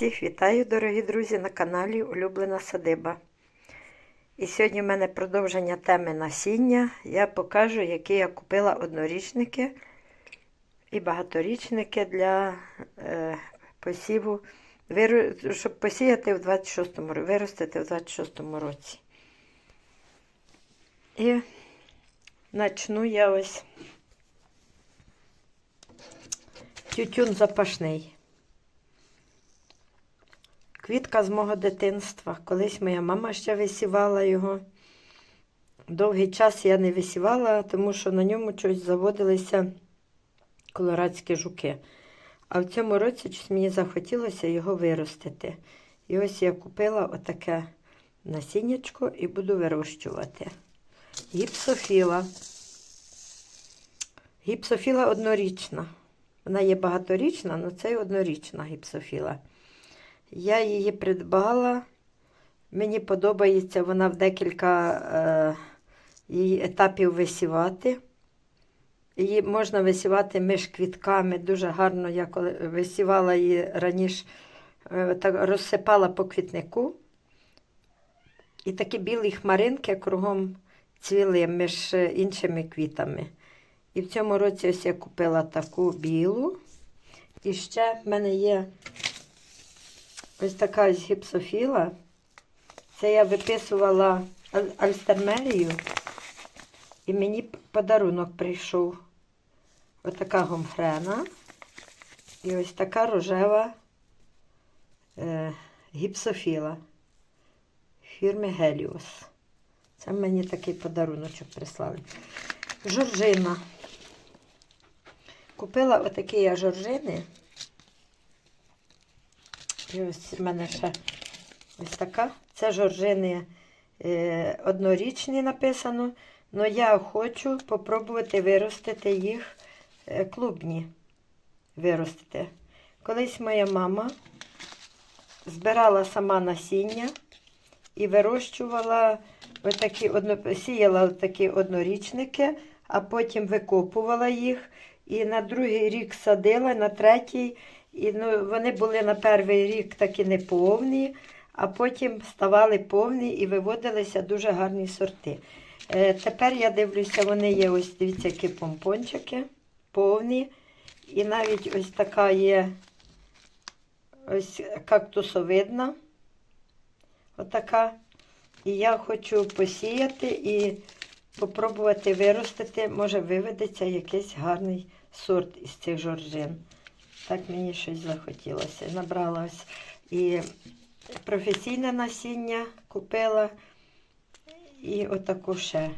Всіх вітаю, дорогі друзі, на каналі Улюблена Садиба. І сьогодні в мене продовження теми насіння. Я покажу, які я купила однорічники і багаторічники для е, посіву, щоб посіяти в 26-му, ро- виростити в 26-му році. І начну я ось тютюн запашний. Квітка з мого дитинства. Колись моя мама ще висівала його. Довгий час я не висівала, тому що на ньому щось заводилися колорадські жуки. А в цьому році щось мені захотілося його виростити. І ось я купила отаке насіннячко і буду вирощувати. Гіпсофіла. Гіпсофіла однорічна. Вона є багаторічна, але це й однорічна гіпсофіла. Я її придбала. Мені подобається вона в декілька е, етапів висівати. Її можна висівати між квітками. Дуже гарно, я коли висівала її раніше, е, так розсипала по квітнику. І такі білі хмаринки кругом цвіли між е, іншими квітами. І в цьому році ось я купила таку білу. І ще в мене є Ось така ось гіпсофіла. Це я виписувала аль- альстермерію, і мені подарунок прийшов. Ось така гомфрена і ось така рожева е, гіпсофіла фірми Геліос. Це мені такий подаруночок прислали. Жоржина. Купила отакі я жоржини. І ось в мене ще ось така. Це жоржини е, однорічні написано. але я хочу попробувати виростити їх е, клубні. Виростити. Колись моя мама збирала сама насіння і вирощувала отакі одно, сіяла такі однорічники, а потім викопувала їх. І на другий рік садила, на третій. І ну, вони були на перший рік такі неповні, а потім ставали повні і виводилися дуже гарні сорти. Е, тепер я дивлюся, вони є ось дивіться, які помпончики повні. І навіть ось така є ось кактусовидна. Отака. І я хочу посіяти і попробувати виростити. Може виведеться якийсь гарний сорт із цих жоржин. Так мені щось захотілося. Набрала ось і професійне насіння купила, і отаку ще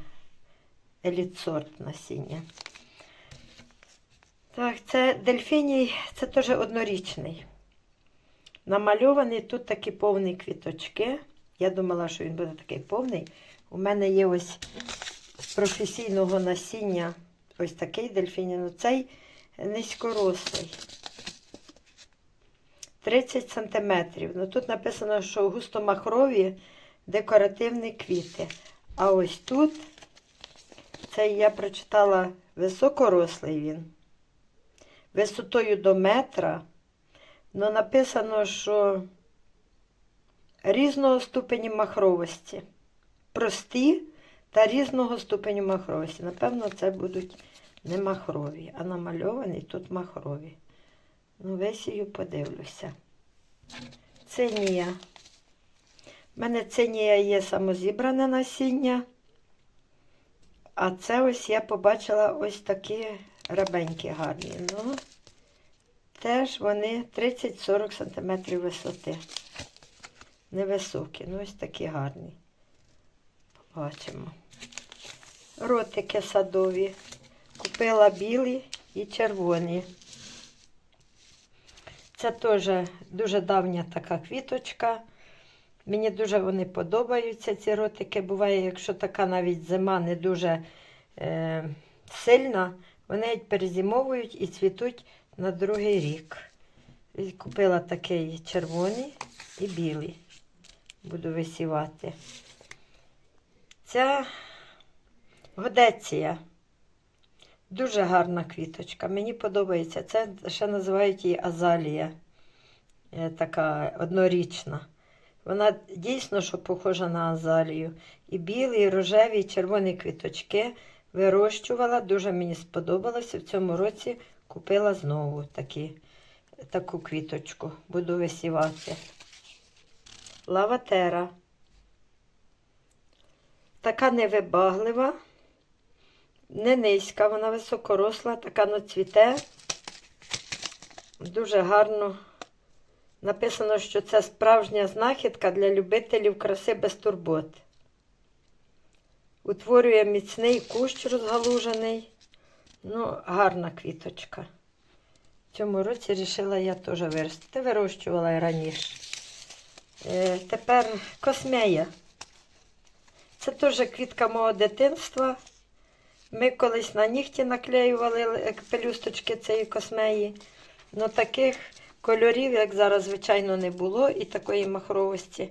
елітсорт насіння. Так, це дельфіній, це теж однорічний. Намальований тут такі повні квіточки. Я думала, що він буде такий повний. У мене є ось з професійного насіння ось такий дельфіній. Ну цей низькорослий. 30 сантиметрів. Ну, тут написано, що густомахрові декоративні квіти. А ось тут, це я прочитала високорослий він. Висотою до метра. Ну, написано, що різного ступеню махровості. Прості та різного ступеню махровості. Напевно, це будуть не махрові, а намальовані тут махрові. Ну, весію подивлюся. Цинія. У мене цинія є самозібране насіння. А це ось я побачила ось такі рабенькі гарні. Ну, теж вони 30-40 см висоти. Невисокі, ну ось такі гарні. Побачимо. Ротики садові. Купила білі і червоні. Це теж дуже давня така квіточка. Мені дуже вони подобаються, ці ротики. Буває, якщо така навіть зима не дуже е, сильна, вони перезимовують і цвітуть на другий рік. Купила такий червоний і білий. Буду висівати. Ця годеція. Дуже гарна квіточка. Мені подобається. Це ще називають її азалія. е, така однорічна. Вона дійсно що похожа на азалію. І білі, і рожеві, і червоні квіточки вирощувала. Дуже мені сподобалося. В цьому році купила знову такі, таку квіточку. Буду висівати. Лаватера. Така невибаглива, не низька, вона високоросла, така ну, цвіте. Дуже гарно. Написано, що це справжня знахідка для любителів краси без турбот. Утворює міцний кущ розгалужений. Ну, гарна квіточка. Цьому році вирішила я теж виростити. Вирощувала і раніше. Е, тепер космея. Це теж квітка мого дитинства. Ми колись на нігті наклеювали е, пелюсточки цієї космеї. Ну таких кольорів, як зараз, звичайно, не було, і такої махровості.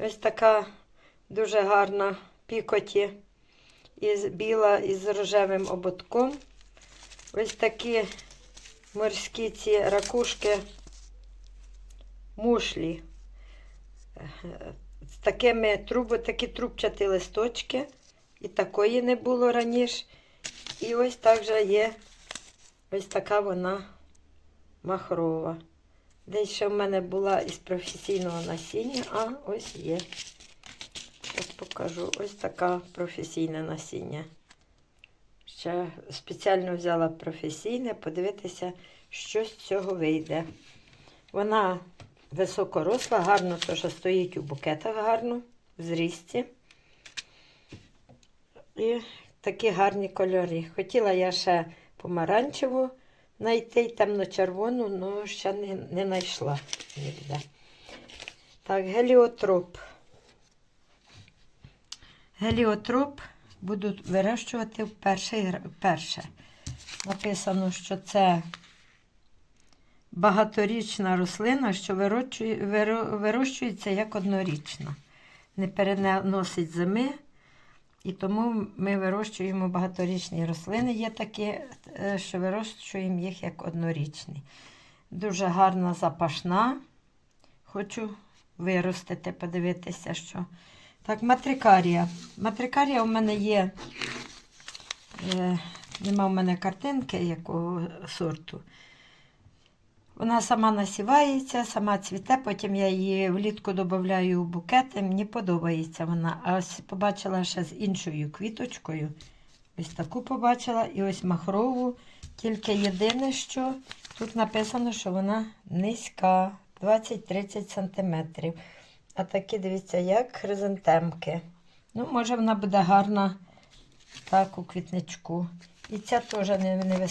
Ось така дуже гарна пікоті, із біла із рожевим ободком. Ось такі морські ці ракушки мушлі. З такими трубо, такі трубчаті листочки. І такої не було раніше. І ось також є ось така вона махрова. Десь ще в мене була із професійного насіння, а ось є. Зараз покажу. Ось така професійне насіння. Ще спеціально взяла професійне, подивитися, що з цього вийде. Вона високоросла, гарно теж стоїть у букетах гарно, в зрісті. І такі гарні кольори. Хотіла я ще помаранчеву знайти, темно-червону, але ще не, не знайшла ніде. Так, геліотроп. Геліотроп буду вирощувати вперше. вперше. Написано, що це багаторічна рослина, що вирощується як однорічна. Не переносить зими. І тому ми вирощуємо багаторічні рослини. Є такі, е, що вирощуємо їх як однорічні. Дуже гарна запашна. Хочу виростити, подивитися, що. Так, матрикарія. Матрикарія у мене є. Е, нема в мене картинки якого сорту. Вона сама насівається, сама цвіте, потім я її влітку додаю у букети. Мені подобається вона. А ось побачила ще з іншою квіточкою. Ось таку побачила і ось махрову. Тільки єдине, що тут написано, що вона низька, 20-30 см. А такі, дивіться, як хризантемки. Ну, може, вона буде гарна так, у квітничку. І ця теж не-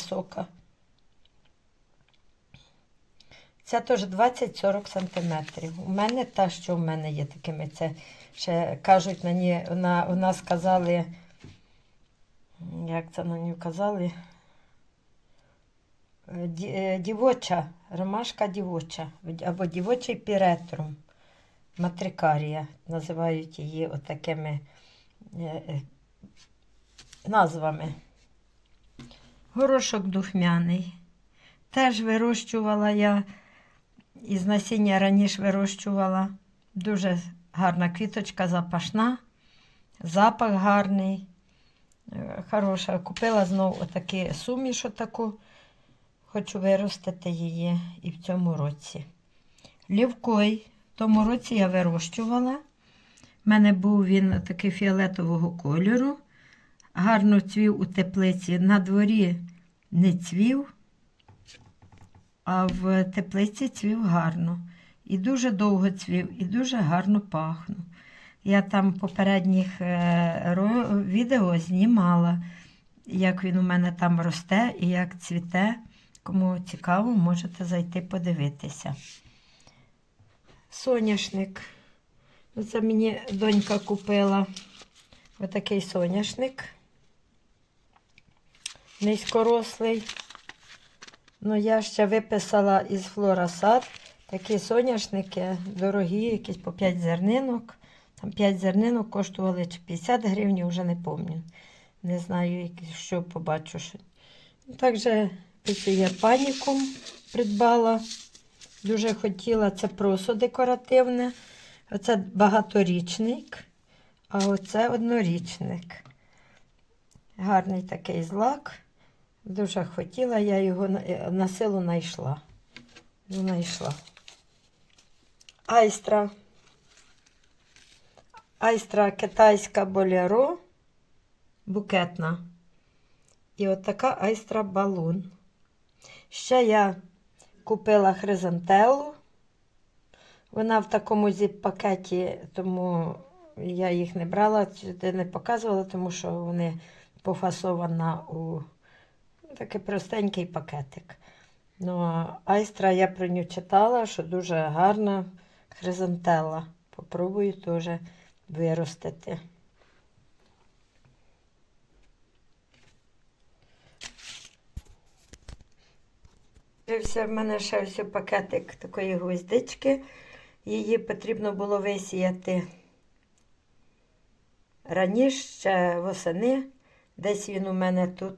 Ця теж 20-40 см. У мене та, що в мене є такими, це ще кажуть на ній, на, у нас казали, як це на ній казали? Е, е, Дівоча, ромашка дівоча, або дівочий піретрум, матрикарія, називають її отакими е, назвами. Горошок духмяний. Теж вирощувала я із насіння раніше вирощувала. Дуже гарна квіточка, запашна, запах гарний. Е, Хороша. Купила знову отакі суміш отаку. Хочу виростити її і в цьому році. Лівкой в тому році я вирощувала. У мене був він такий фіолетового кольору. Гарно цвів у теплиці. На дворі не цвів, а в теплиці цвів гарно. І дуже довго цвів, і дуже гарно пахнув. Я там попередніх е, відео знімала, як він у мене там росте і як цвіте. Кому цікаво, можете зайти подивитися. Соняшник. Це мені донька купила. Отакий соняшник. Низькорослий. Ну, я ще виписала із флорасад такі соняшники дорогі, якісь по 5 зернинок. Там 5 зернинок коштували чи 50 гривень, вже не пам'ятаю. Не знаю, що побачу. Що... Також є панікум придбала. Дуже хотіла це просто декоративне. Оце багаторічник, а оце однорічник. Гарний такий злак. Дуже хотіла, я його на- е, силу знайшла. Ну, знайшла. Айстра. Айстра китайська боляро. Букетна. І от така айстра балун. Ще я купила хризантелу. Вона в такому зіп-пакеті, тому я їх не брала, сюди не показувала, тому що вони пофасована у такий простенький пакетик. Ну, а айстра я про нього читала, що дуже гарна хризантела. Попробую теж виростити. В мене ще ось пакетик такої гвоздички. Її потрібно було висіяти раніше, ще восени. Десь він у мене тут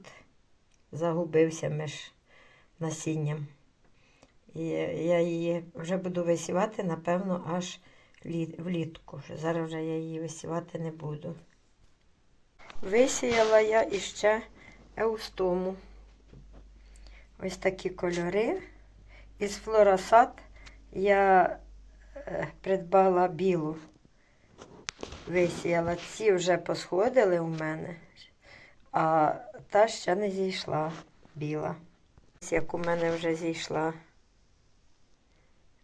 загубився між насінням. І я її вже буду висівати, напевно, аж влітку. Зараз вже я її висівати не буду. Висіяла я іще еустому. Ось такі кольори. Із флорасад я е, придбала білу. Висіяла. Ці вже посходили у мене, а та ще не зійшла біла. Як у мене вже зійшла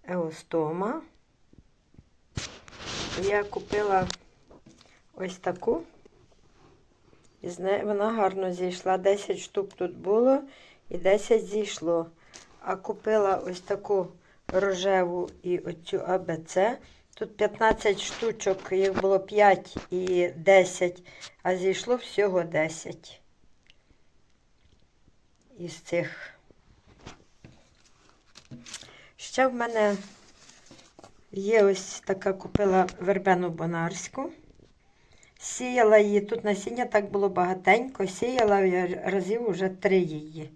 еустома. Я купила ось таку. І вона гарно зійшла. 10 штук тут було і 10 зійшло. А купила ось таку рожеву і оцю АБЦ. Тут 15 штучок, їх було 5 і 10, а зійшло всього 10 із цих. Ще в мене є ось така купила вербену бонарську. Сіяла її, тут насіння так було багатенько, сіяла я разів уже три її.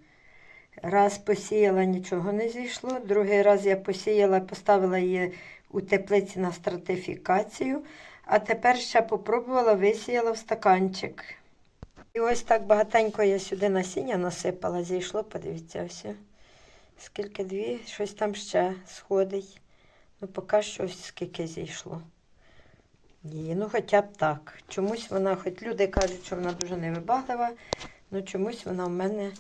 Раз посіяла, нічого не зійшло. Другий раз я посіяла, поставила її у теплиці на стратифікацію, а тепер ще попробувала, висіяла в стаканчик. І ось так багатенько я сюди насіння насипала, зійшло, подивіться, все. Скільки дві, щось там ще сходить. Ну, поки що ось скільки зійшло. Її, ну хоча б так. Чомусь вона, хоч люди кажуть, що вона дуже невибаглива, ну чомусь вона в мене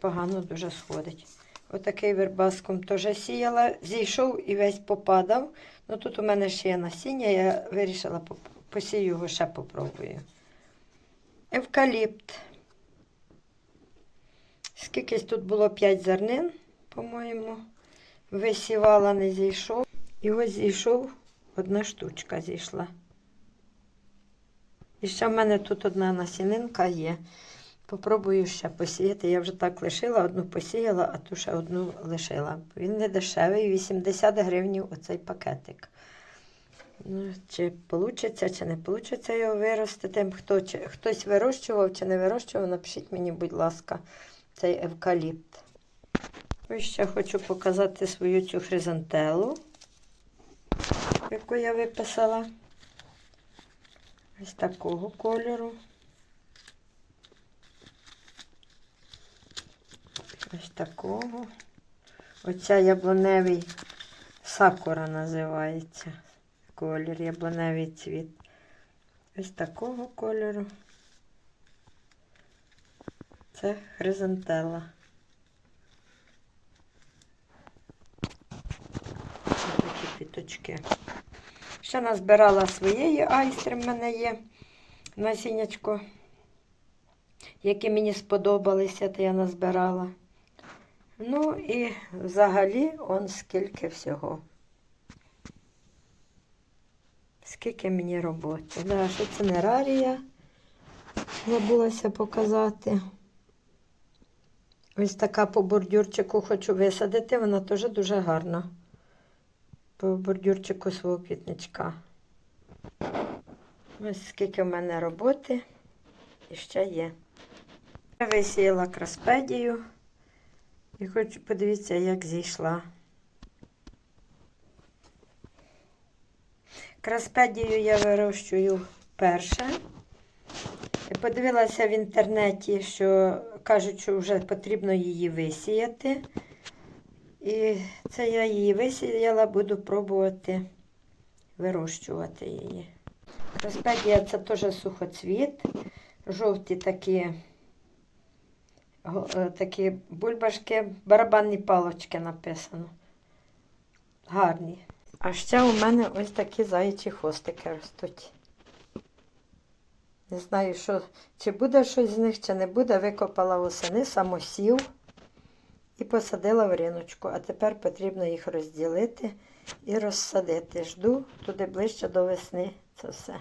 погано дуже сходить. Отакий вербаском теж сіяла, зійшов і весь попадав. Ну тут у мене ще є насіння, я вирішила посію його ще попробую. Евкаліпт. Скількись тут було 5 зернин, по-моєму. Висівала, не зійшов. І ось зійшов, одна штучка зійшла. І ще в мене тут одна насінинка є. Попробую ще посіяти. Я вже так лишила, одну посіяла, а ту ще одну лишила. Він не дешевий, 80 гривень оцей пакетик. Ну, чи вийде, чи не вийде його виростити. Хто, чи, хтось вирощував чи не вирощував, напишіть мені, будь ласка, цей евкаліпт. Ось ще хочу показати свою цю хризантелу, яку я виписала. Ось такого кольору. Ось такого. Оця яблуневий сакура називається. Колір, яблуневий цвіт. Ось такого кольору. Це хризантела. Ось такі піточки. Ще назбирала своєї айстри, в мене є насіннячко, які мені сподобалися, то я назбирала. Ну і взагалі он скільки всього. Скільки мені роботи. Да, що це не рарія. Забулася показати. Ось така по бордюрчику хочу висадити, вона теж дуже гарна. По бордюрчику свого квітничка. Ось скільки в мене роботи і ще є. Я висіяла краспедію. І хоч подивіться, як зійшла. Краспедію я вирощую перше. Подивилася в інтернеті, що кажуть, що вже потрібно її висіяти. І це я її висіяла, буду пробувати вирощувати її. Краспедія це теж сухоцвіт. Жовті такі такі бульбашки, барабанні палочки написано. Гарні. А ще у мене ось такі заячі хвостики ростуть. Не знаю, що, чи буде щось з них, чи не буде. Викопала восени самосів і посадила в риночку. А тепер потрібно їх розділити і розсадити. Жду туди ближче до весни це все.